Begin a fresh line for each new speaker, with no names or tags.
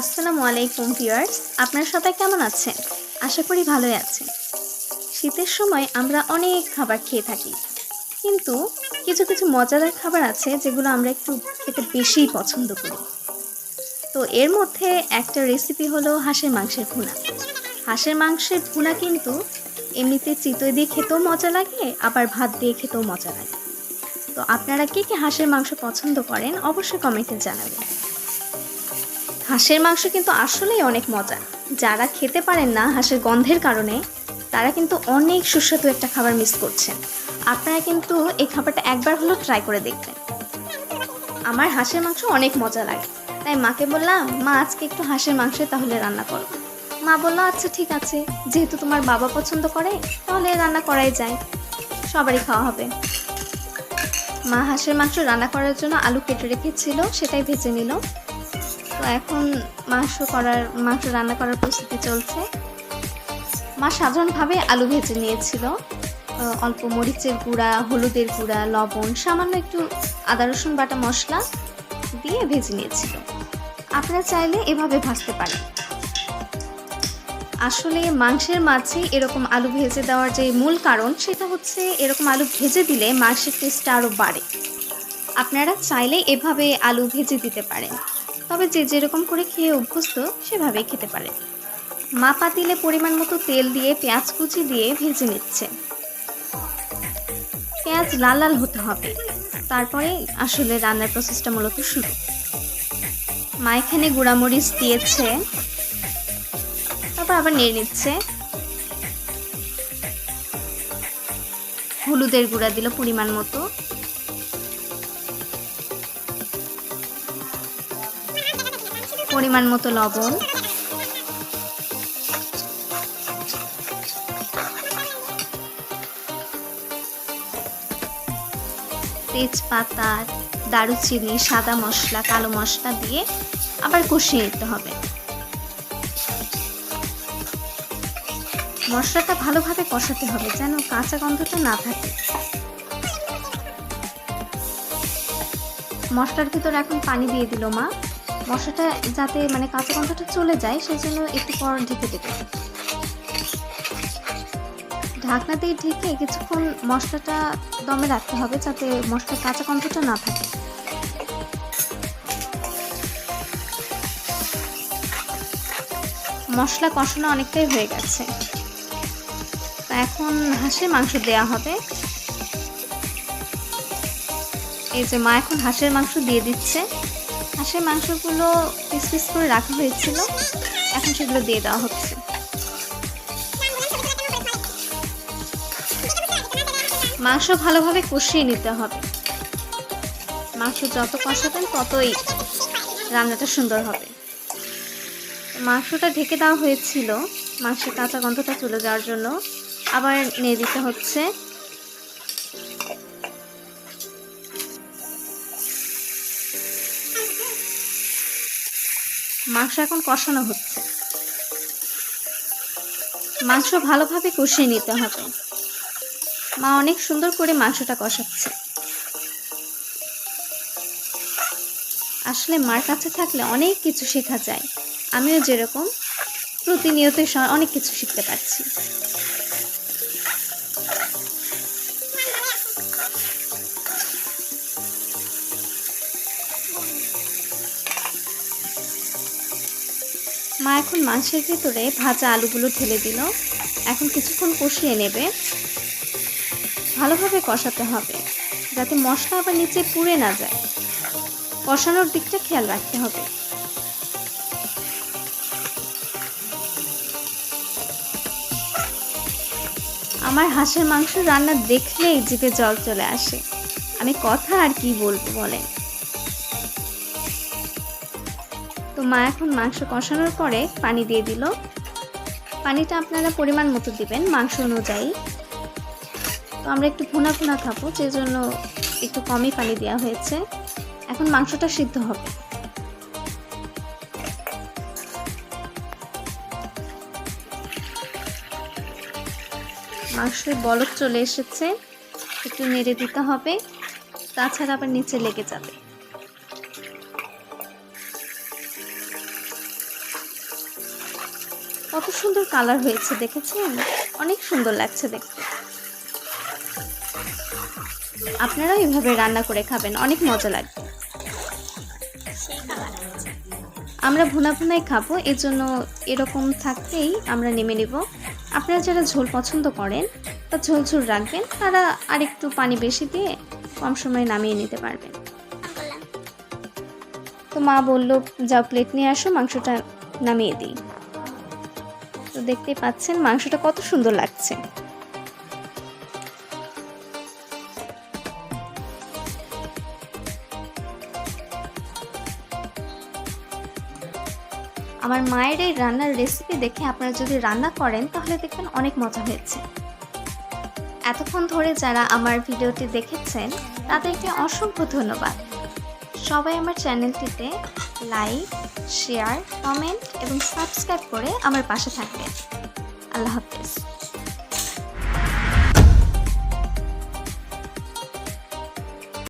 আসসালামু আলাইকুম, ভিউয়ার্স। আপনারা সবাই কেমন আছেন? আশা করি ভালোই আছেন। শীতের সময় আমরা অনেক খাবার খেয়ে থাকি। কিন্তু কিছু কিছু মজাদার খাবার আছে যেগুলো আমরা একটু খেতে বেশিই পছন্দ করি। তো এর মধ্যে একটা রেসিপি হলো হাঁসের মাংসের ভুনা। হাঁসের মাংসের ভুনা কিন্তু এমনিতে চিতই দিয়ে খেতেও মজা লাগে, আবার ভাত দিয়ে খেতেও মজা লাগে। তো আপনারা কে কে হাঁসের মাংস পছন্দ করেন, অবশ্যই কমেন্টে জানাবেন। হাঁসের মাংস কিন্তু আসলেই অনেক মজা যারা খেতে পারেন না হাঁসের গন্ধের কারণে, তারা কিন্তু অনেক সুস্বাদু একটা খাবার মিস করছেন। আপনারা কিন্তু এই খাবারটা একবার হলেও ট্রাই করে দেখবেন। আমার হাঁসের মাংস অনেক মজা লাগে। তাই মাকে বললাম, মা, আজকে একটু হাঁসের মাংস তাহলে রান্না করো। মা বলল আচ্ছা ঠিক আছে। যেহেতু তোমার বাবা পছন্দ করে, তাহলে রান্না করাই যায়। সবারই খাওয়া হবে। মা হাঁসের মাংস রান্না করার জন্য আলু কেটে রেখেছিল, সেটাই ভেজে নিল। তো এখন মাংস করার, মাংস রান্না করার প্রস্তুতি চলছে। মা সাধারণভাবে আলু ভেজে নিয়েছিল। অল্প মরিচের গুঁড়া, হলুদের গুঁড়া, লবণ, সামান্য একটু আদা, রসুন বাটা মশলা দিয়ে ভেজে নিয়েছিল। আপনারা চাইলে এভাবে ভাজতে পারেন। আসলে মাংসের মাঝে এরকম আলু ভেজে দেওয়ার যে মূল কারণ, সেটা হচ্ছে এরকম আলু ভেজে দিলে মাংসের টেস্টটা আরও বাড়ে। আপনারা চাইলে এভাবে আলু ভেজে দিতে পারেন। তবে যে যেরকম করে খেয়ে অভ্যস্ত, সেভাবেই খেতে পারে। মা পাতিলে পরিমাণ মতো তেল দিয়ে পেঁয়াজ কুচি দিয়ে ভেজে নিচ্ছে। পেঁয়াজ লাল লাল হতে হবে। তারপরে আসলে রান্নার প্রসেসটা মূলত শুরু। মা এখানে গুঁড়ামরিচ দিয়েছে। তারপর আবার নিয়ে নিচ্ছে। হলুদের গুঁড়া দিল পরিমাণ মতো। পরিমাণ মতো লবণ। তেজপাতা, দারুচিনি, সাদা মশলা, কালো মশলা দিয়ে আবার কষিয়ে নিতে হবে। মশলাটা ভালোভাবে কষাতে হবে যেন কাঁচা গন্ধটা না থাকে। মশলার ভিতরে এখন পানি দিয়ে দিল মা। মশলাটা যাতে মানে কাঁচা গন্ধটা চলে যায়, সেই জন্য একটু পর ঢেকে দেবে। ঢাকনা দিয়ে ঢেকে কিছুক্ষণ মশলাটা দমে রাখতে হবে যাতে মশলার কাঁচা গন্ধটা না থাকে। মশলা কষানো অনেকটাই হয়ে গেছে। এখন হাঁসের মাংস দেয়া হবে। এই যে মা এখন হাঁসের মাংস দিয়ে দিচ্ছে। হাঁসের মাংসগুলো পিস পিস করে রাখা হয়েছিল। এখন সেগুলো দিয়ে দেওয়া হচ্ছে। মাংস ভালোভাবে কষিয়ে নিতে হবে। মাংস যত কষাবেন ততই রান্নাটা সুন্দর হবে। মাংসটা ঢেকে দেওয়া হয়েছিল। মাংসের কাঁচা গন্ধটা চলে যাওয়ার জন্য আবার নিয়ে দিতে হচ্ছে। মাংস এখন কষানো হচ্ছে। মাংস ভালোভাবে কষিয়ে নিতে হবে। মা অনেক সুন্দর করে মাংসটা কষাচ্ছে। আসলে মার কাছে থাকলে অনেক কিছু শেখা যায়। আমিও যেরকম প্রতিনিয়ত অনেক কিছু শিখতে পারছি। মা এখন মাংসের ভিতরে ভাজা আলুগুলো ঢেলে দিল। এখন কিছুক্ষণ কষিয়ে নেবে। ভালোভাবে কষাতে হবে, যাতে মশলা আবার নিচে পুড়ে না যায়। কষানোর দিকটা খেয়াল রাখতে হবে। আমার হাঁসের মাংস রান্না দেখলেই জিভে জল চলে আসে। আমি কথা আর কি বলব বলেন? তো মা এখন মাংস কষানোর পরে পানি দিয়ে দিল। পানিটা আপনারা পরিমাণ মতো দিবেন মাংস অনুযায়ী। তো আমরা একটু ভুনা ভুনা খাব যে জন্য একটু কমই পানি দেওয়া হয়েছে। এখন মাংসটা সিদ্ধ হবে। মাংসের বলক চলে এসেছে, একটু নেড়ে দিতে হবে, তাছাড়া আবার নিচে লেগে যাবে। কত সুন্দর কালার হয়েছে, দেখেছেন? অনেক সুন্দর লাগছে দেখতে। আপনারাও এভাবে রান্না করে খাবেন, অনেক মজা লাগবে আমরা ভুনা ভুনাই খাব, এজন্য এরকম থাকতেই আমরা নেমে নেব। আপনারা যারা ঝোল পছন্দ করেন, বা ঝোল ঝোল রাখবেন, তারা আরেকটু পানি বেশি দিয়ে কম সময়ে নামিয়ে নিতে পারবেন। তো মা বলল, যাও প্লেট নিয়ে আসো, মাংসটা নামিয়ে দিই। তো দেখতেই পাচ্ছেন মাংসটা কত সুন্দর লাগছে। আমার মায়ের এই রান্নার রেসিপি দেখে আপনারা যদি রান্না করেন, তাহলে দেখবেন অনেক মজা হয়েছে। এতক্ষণ ধরে যারা আমার ভিডিওটি দেখেছেন, তাদেরকে অসংখ্য ধন্যবাদ। সবাই আমার চ্যানেলটিতে লাইক শেয়ার কমেন্ট এবং সাবস্ক্রাইব করে আমার পাশে থাকবেন। আল্লাহ হাফেজ।